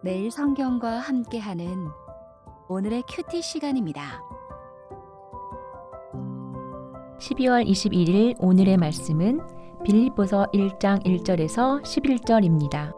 매일 성경과 함께하는 오늘의 큐티 시간입니다. 12월 21일 오늘의 말씀은 빌립보서 1장 1절에서 11절입니다.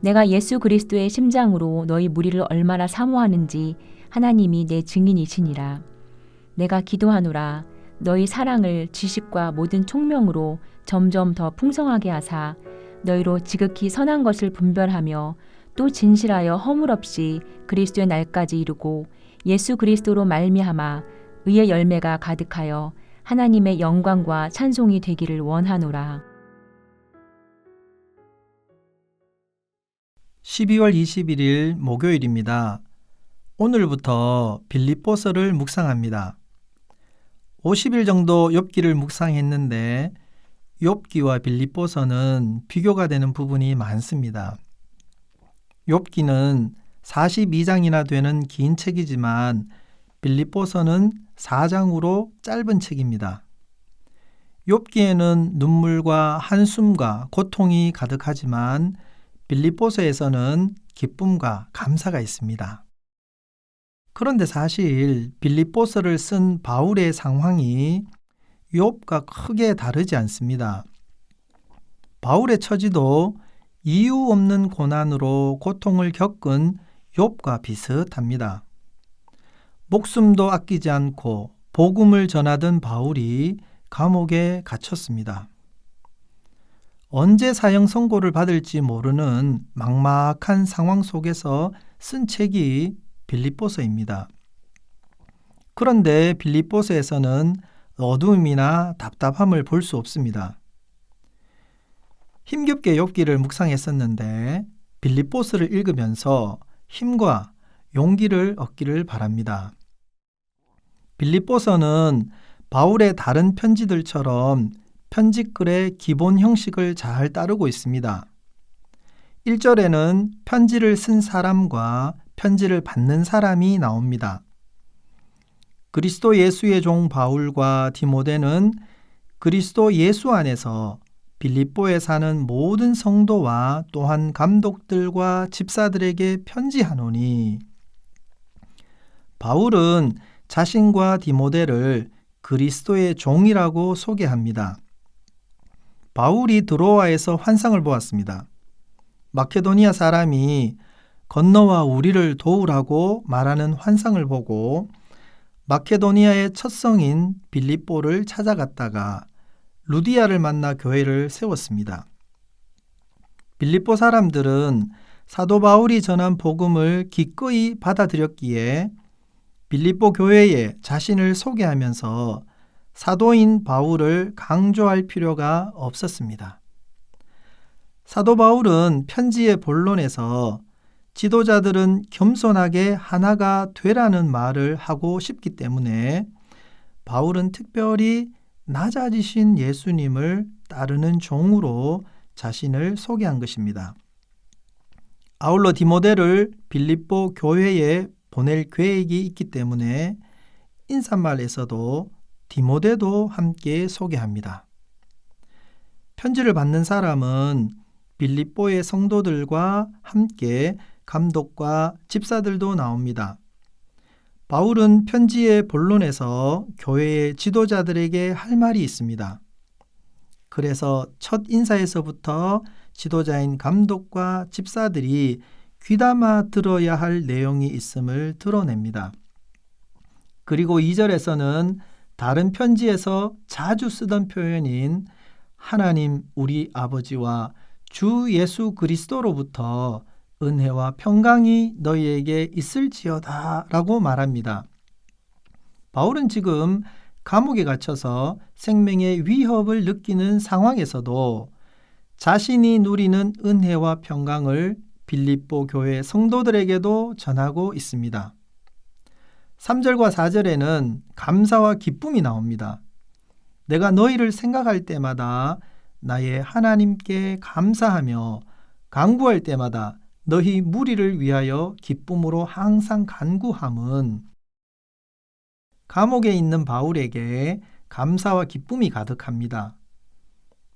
내가 예수 그리스도의 심장으로 너희 무리를 얼마나 사모하는지 하나님이 내 증인이시니라. 내가 기도하노라. 너희 사랑을 지식과 모든 총명으로 점점 더 풍성하게 하사 너희로 지극히 선한 것을 분별하며 또 진실하여 허물 없이 그리스도의 날까지 이루고 예수 그리스도로 말미암아 의의 열매가 가득하여 하나님의 영광과 찬송이 되기를 원하노라. 12월 21일 목요일입니다. 오늘부터 빌립보서를 묵상합니다. 50일 정도 욥기를 묵상했는데 욥기와 빌립보서는 비교가 되는 부분이 많습니다. 욥기는 42장이나 되는 긴 책이지만 빌립보서는 4장으로 짧은 책입니다. 욥기에는 눈물과 한숨과 고통이 가득하지만 빌립보서에서는 기쁨과 감사가 있습니다. 그런데 사실 빌립보서를 쓴 바울의 상황이 욥과 크게 다르지 않습니다. 바울의 처지도 이유 없는 고난으로 고통을 겪은 욥과 비슷합니다. 목숨도 아끼지 않고 복음을 전하던 바울이 감옥에 갇혔습니다. 언제 사형 선고를 받을지 모르는 막막한 상황 속에서 쓴 책이 빌립보서입니다. 그런데 빌립보서에서는 어두움이나 답답함을 볼 수 없습니다. 힘겹게 욥기를 묵상했었는데 빌립보스를 읽으면서 힘과 용기를 얻기를 바랍니다. 빌립보서는 바울의 다른 편지들처럼 편지글의 기본 형식을 잘 따르고 있습니다. 1절에는 편지를 쓴 사람과 편지를 받는 사람이 나옵니다. 그리스도 예수의 종 바울과 디모데는 그리스도 예수 안에서 빌립보에 사는 모든 성도와 또한 감독들과 집사들에게 편지하노니 바울은 자신과 디모데를 그리스도의 종이라고 소개합니다. 바울이 드로아에서 환상을 보았습니다. 마케도니아 사람이 건너와 우리를 도우라고 말하는 환상을 보고 마케도니아의 첫 성인 빌립보를 찾아갔다가 루디아를 만나 교회를 세웠습니다. 빌립보 사람들은 사도 바울이 전한 복음을 기꺼이 받아들였기에 빌립보 교회에 자신을 소개하면서 사도인 바울을 강조할 필요가 없었습니다. 사도 바울은 편지의 본론에서 지도자들은 겸손하게 하나가 되라는 말을 하고 싶기 때문에 바울은 특별히 낮아지신 예수님을 따르는 종으로 자신을 소개한 것입니다. 아울러 디모데를 빌립보 교회에 보낼 계획이 있기 때문에 인사말에서도 디모데도 함께 소개합니다. 편지를 받는 사람은 빌립보의 성도들과 함께 감독과 집사들도 나옵니다. 바울은 편지의 본론에서 교회의 지도자들에게 할 말이 있습니다. 그래서 첫 인사에서부터 지도자인 감독과 집사들이 귀담아 들어야 할 내용이 있음을 드러냅니다. 그리고 2절에서는 다른 편지에서 자주 쓰던 표현인 하나님 우리 아버지와 주 예수 그리스도로부터 은혜와 평강이 너희에게 있을지어다 라고 말합니다. 바울은 지금 감옥에 갇혀서 생명의 위협을 느끼는 상황에서도 자신이 누리는 은혜와 평강을 빌립보 교회 성도들에게도 전하고 있습니다. 3절과 4절에는 감사와 기쁨이 나옵니다. 내가 너희를 생각할 때마다 나의 하나님께 감사하며 강구할 때마다 너희 무리를 위하여 기쁨으로 항상 간구함은 감옥에 있는 바울에게 감사와 기쁨이 가득합니다.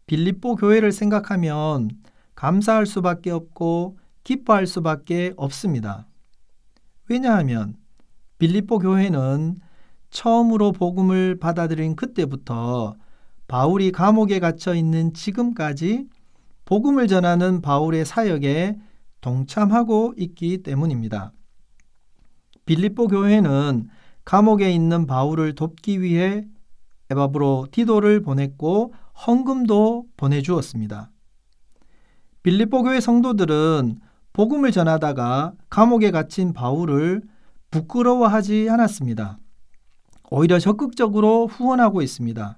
빌립보 교회를 생각하면 감사할 수밖에 없고 기뻐할 수밖에 없습니다. 왜냐하면 빌립보 교회는 처음으로 복음을 받아들인 그때부터 바울이 감옥에 갇혀 있는 지금까지 복음을 전하는 바울의 사역에 동참하고 있기 때문입니다. 빌립보 교회는 감옥에 있는 바울을 돕기 위해 에바브로 디도를 보냈고 헌금도 보내주었습니다. 빌립보 교회 성도들은 복음을 전하다가 감옥에 갇힌 바울을 부끄러워하지 않았습니다. 오히려 적극적으로 후원하고 있습니다.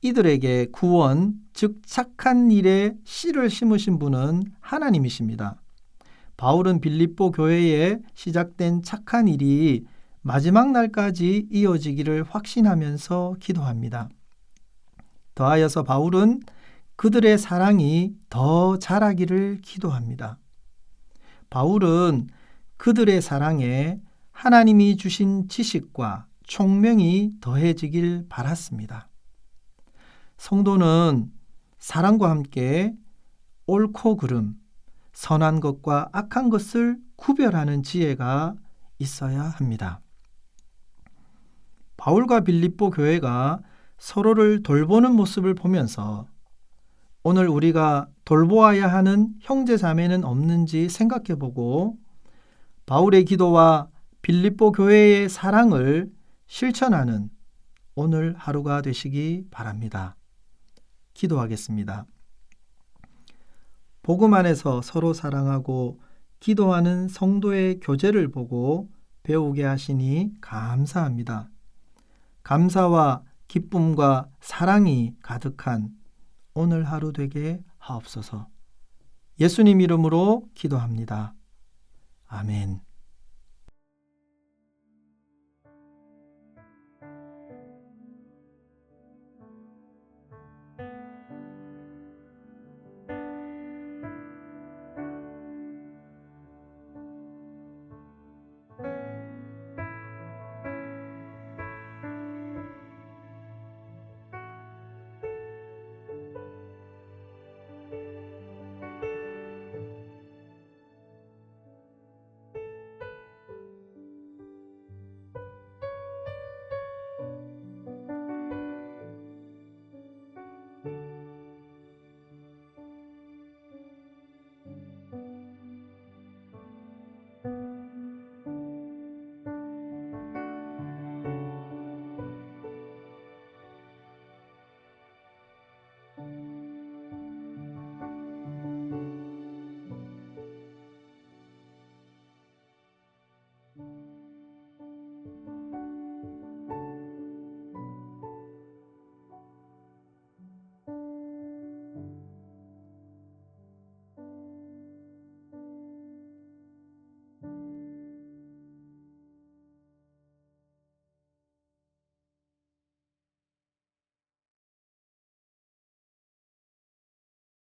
이들에게 구원, 즉 착한 일에 씨를 심으신 분은 하나님이십니다. 바울은 빌립보 교회에 시작된 착한 일이 마지막 날까지 이어지기를 확신하면서 기도합니다. 더하여서 바울은 그들의 사랑이 더 자라기를 기도합니다. 바울은 그들의 사랑에 하나님이 주신 지식과 총명이 더해지길 바랐습니다. 성도는 사랑과 함께 옳고 그름, 선한 것과 악한 것을 구별하는 지혜가 있어야 합니다. 바울과 빌립보 교회가 서로를 돌보는 모습을 보면서 오늘 우리가 돌보아야 하는 형제 자매는 없는지 생각해 보고 바울의 기도와 빌립보 교회의 사랑을 실천하는 오늘 하루가 되시기 바랍니다. 기도하겠습니다. 복음 안에서 서로 사랑하고 기도하는 성도의 교제를 보고 배우게 하시니 감사합니다. 감사와 기쁨과 사랑이 가득한 오늘 하루 되게 하옵소서. 예수님 이름으로 기도합니다. 아